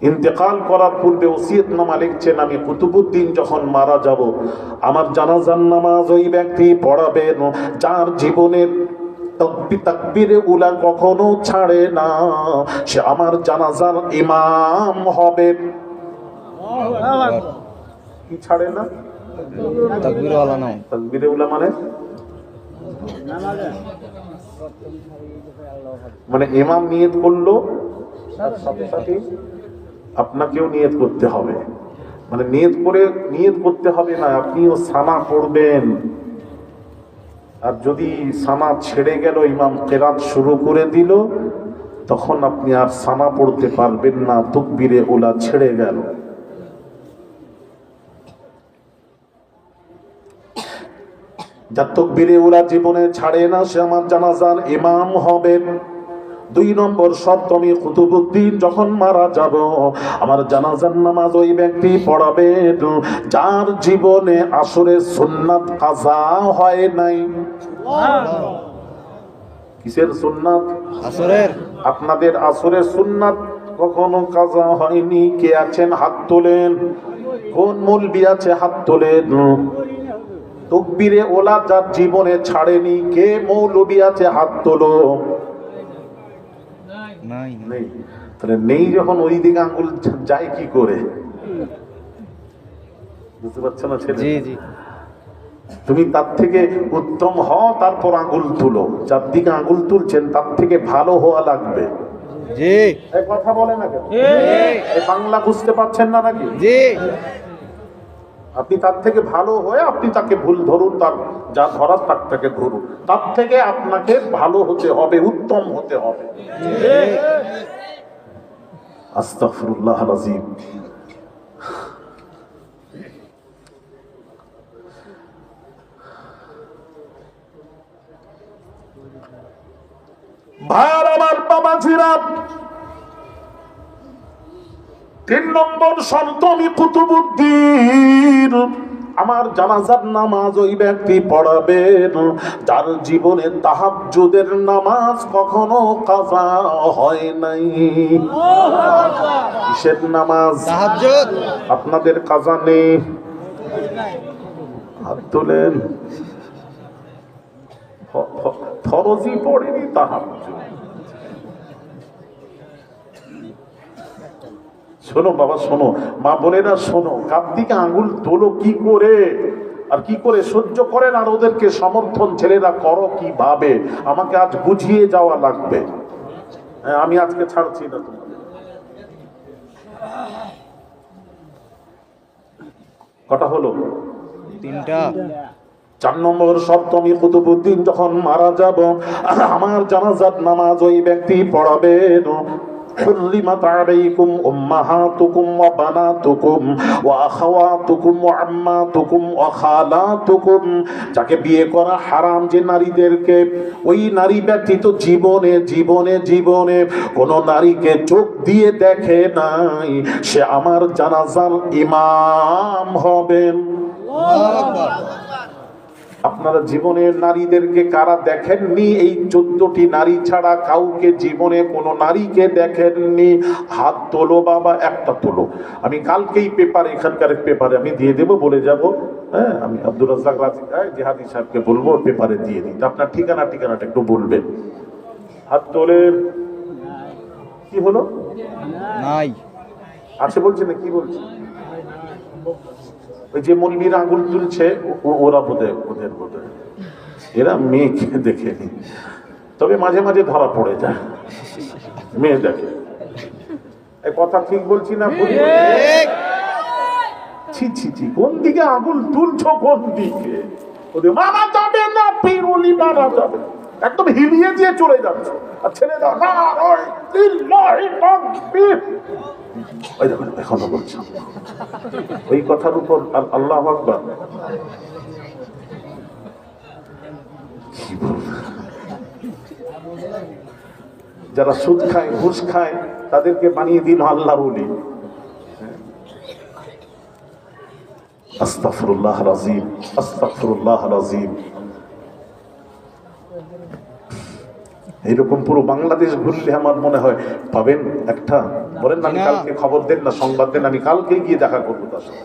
ইন্তেকাল করার পূর্বে ওসিয়ত নামা লিখছেন আমি কুতুবুদ্দিন যখন মারা যাব আমার জানাজার নামাজ ওই ব্যক্তি পড়াবেন যার জীবনের তকবি- তাকবীরে উলা কখনো ছাড়ে না। সে আমার জানাজার ইমাম হবে। কি ছাড়ে না? তাকবীর ওয়ালা নাই তাকবীরে উলা মানে? মানে ইমাম নিয়ত করল। তার সাথে সাথে। আপনাকেও নিয়ত করতে হবে। মানে নিয়ত করে, নিয়ত করতে হবে না, আপনিও সানা পড়বেন। আর যদি সানা ছেড়ে গেল, ইমাম কেরাত শুরু করে দিল, তখন আপনি আর সানা পড়তে পারবেন না, তকবীরে ওলা ছেড়ে গেল। যার তকবিরে ওলা জীবনে ছাড়ে না, সে আমার জানাজার ইমাম হবে দুই নম্বর আমি কুতুবুদ্দিন যখন মারা যাব আমার জানাজার নামাজ ওই ব্যক্তি পড়াবে। যার জীবনে আসরে সুন্নাত কাজা হয় নাই। কিসের সুন্নাত? আসরের। আপনাদের আসরের সুন্নাত কখনো কাজা হয়নি। কে আছেন? হাত তোলেন। কোন মূলবি আছে? হাত তোলেন। তকবিরে ওলা যার জীবনে ছাড়েনি। কে মৌলবি আছে? হাত তোলো। নাই। তাহলে নেই যখন ওই দিকে আঙ্গুল যায় কি করে? বুঝতে পারছ না ছেলে? জি জি। তুমি তার থেকে উত্তম হও তারপর আঙ্গুল তুলো। যার দিকে আঙ্গুল তুলছেন তার থেকে ভালো হওয়া লাগবে। জি। এই কথা বলে না কেন? বাংলা বুঝতে পারছেন না নাকি? জি। আপনি তার থেকে ভালো হয়ে আপনি তাকে ভুল ধরুন, তার যা ধরার থেকে ধরুন। তার থেকে আপনাকে ভালো হতে হবে, উত্তম হতে হবে। আস্তাগফিরুল্লাহ আলাজিম ভাইয়ার আমার বাবা ছিলাম তিন নম্বর শর্ত আমি কুতুবুদ্দিন। আমার জানাজার নামাজ ওই ব্যক্তি পড়াবেন। যার জীবনে তাহাজ্জুদের নামাজ কখনো কাজা হয় নাই। কিসের নামাজ? আপনাদের কাজা নেই। হাত তোলেন। ফরজি পড়েনি তাহাজ্জুদ শোনো বাবা শোনো। মা বলে বোনেরা শোনো। কার দিকে আঙ্গুল তোলো কি করে? আর কি করে? সহ্য করেন আর ওদেরকে সমর্থন। ছেলেরা করো কীভাবে? আমাকে আজ বুঝিয়ে যাওয়া লাগবে। হ্যাঁ, আমি আজকে ছাড়ছি না তোমাদের। কটা হলো? তিনটা। চার নম্বর সপ্তমী কুতুবুদ্দিন যখন মারা যাব আমার জানাজাত নামাজ ওই ব্যক্তি পড়াবেন حرمت عليكم أمهاتكم وبناتكم وأخواتكم وعماتكم وخالاتكم যাকে বিয়ে করা হারাম যে নারীদেরকে ওই নারী ব্যতীত জীবনে জীবনে জীবনে কোন নারীকে চোখ দিয়ে দেখে নাই সে আমার জানাজার ইমাম হবেন আপনারা জীবনের নারীদেরকে কারা দেখেননি? এই চোদ্দটি নারী ছাড়া কাউকে জীবনে কোনো নারীকে দেখেননি। হাত তোলো বাবা একটা তোলো। আমি কালকেই পেপার এখানকার পেপারে আমি দিয়ে দেবো বলে যাব। হ্যাঁ আমি আব্দুল রাজ্জাক রাজি জেহাদি সাহেবকে বলব পেপারে দিয়ে দিতে আপনার ঠিকানা ঠিকানাটা একটু বলবেন। হাত তোলে কি হলো? নাই। আছে বলছে না কি বলছে? ওই যে মন্দির আঙুল তুলছে ও- ওরা বোধহয় ওদের বোধহয়। এরা মেয়েকে দেখেনি। তবে মাঝে মাঝে ধরা পড়ে যায়। মেয়ে দেখে। কথা ঠিক বলছি না? ছি ছি ছি কোন দিকে আঙুল তুলছ কোন দিকে? ওদের মারা যাবে না পিরুলি মারা যাবে। একদম হিলিয়ে দিয়ে চলে যাচ্ছে। আর দেখো এখনও ওই কথার উপর আল- আল্লাহ আকবার? যারা সুদ খায়, ঘুষ খায়, তাদেরকে বানিয়ে দিল আল্লাহ বলি আস্তাফরুল্লাহ রাজিম আস্তাফরুল্লাহ রাজিম এইরকম পুরো বাংলাদেশ ঘুরলে আমার মনে হয় পাবেন একটা বলেন না আমি কালকে খবর দেন না সংবাদ দেন আমি কালকে গিয়ে দেখা করব তার সাথে।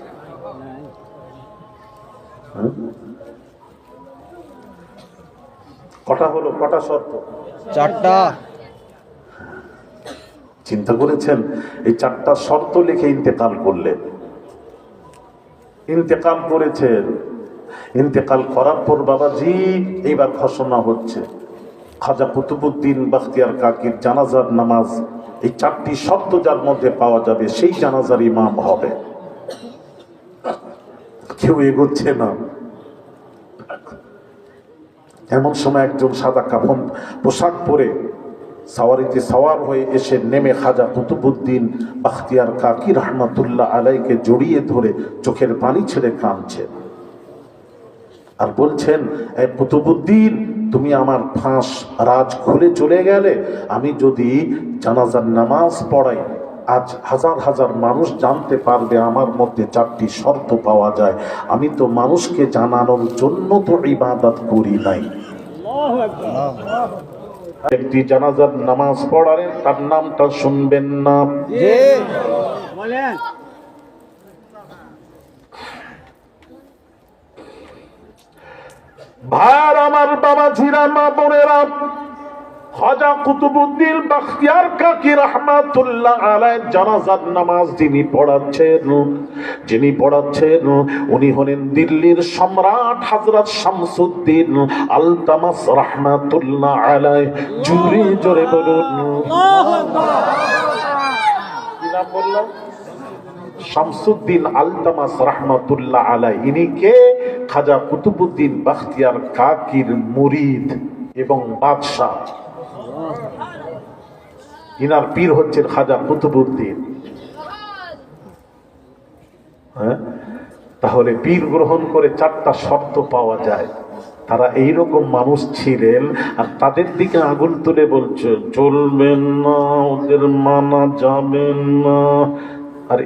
কটা হলো? কটা শর্ত? চারটা। চিন্তা করেছেন? এই চারটা শর্ত লিখে ইন্তেকাল করলেন। ইন্তেকাল করেছেন। ইন্তেকাল করার পর বাবাজি এইবার ঘোষণা হচ্ছে। খাজা কুতুবুদ্দিন বাখতিয়ার কাকির জানাজার নামাজ, এই চারটি শব্দ যার মধ্যে পাওয়া যাবে, সেই জানাজার ইমাম হবে। কেউ এগোচ্ছে না। এমন সময় একজন সাদা কাফন পোশাক পরে সাওয়ারিতে সাওয়ার হয়ে এসে নেমে খাজা কুতুবুদ্দিন বাখতিয়ার কাকি রহমাতুল্লাহ আলাইকে জড়িয়ে ধরে চোখের পানি ছেড়ে কাঁদছে আর বলছেন, এ কুতুবুদ্দিন তুমি আমার ফাঁস রাজ খুলে চলে গেলে আমি যদি জানাজার নামাজ পড়াই আজ হাজার হাজার মানুষ জানতে পারবে আমার মধ্যে চারটি শর্ত পাওয়া যায়। আমি তো মানুষকে জানানোর জন্য তো ইবাদত করি নাই। একটি জানাজার নামাজ পড়ালেন তার নামটা শুনবেন না। জি। ভাইয়ার আমার বাবা ঝিরা মা বোনেরা খাজা কুতুবুদ্দিন বাখতিয়ার কাকি রহমাতুল্লাহ আলাই জানাজার নামাজ যিনি পড়াচ্ছেন যিনি পড়াচ্ছেন উনি হলেন দিল্লির সম্রাট হযরত শামসুদ্দিন আলতামাস রহমাতুল্লাহ আলাই জুরে জোরে বলুন। কি নাম বললাম শামসুদ্দিন আলতামাস রহমাতুল্লাহ আলাই ইনি কে? খাজা কুতুবুদ্দিন বাখতিয়ার কাকির মুরিদ এবং বাদশাহ। ইনার পীর হচ্ছেন খাজা কুতুবুদ্দিন। হ্যাঁ? তাহলে পীর গ্রহণ করে চারটা শর্ত পাওয়া যায়। তারা এইরকম মানুষ ছিলেন আর তাদের দিকে আগুন তুলে বলছে, চলবেন না, ওদের মানা যাবেন না। আর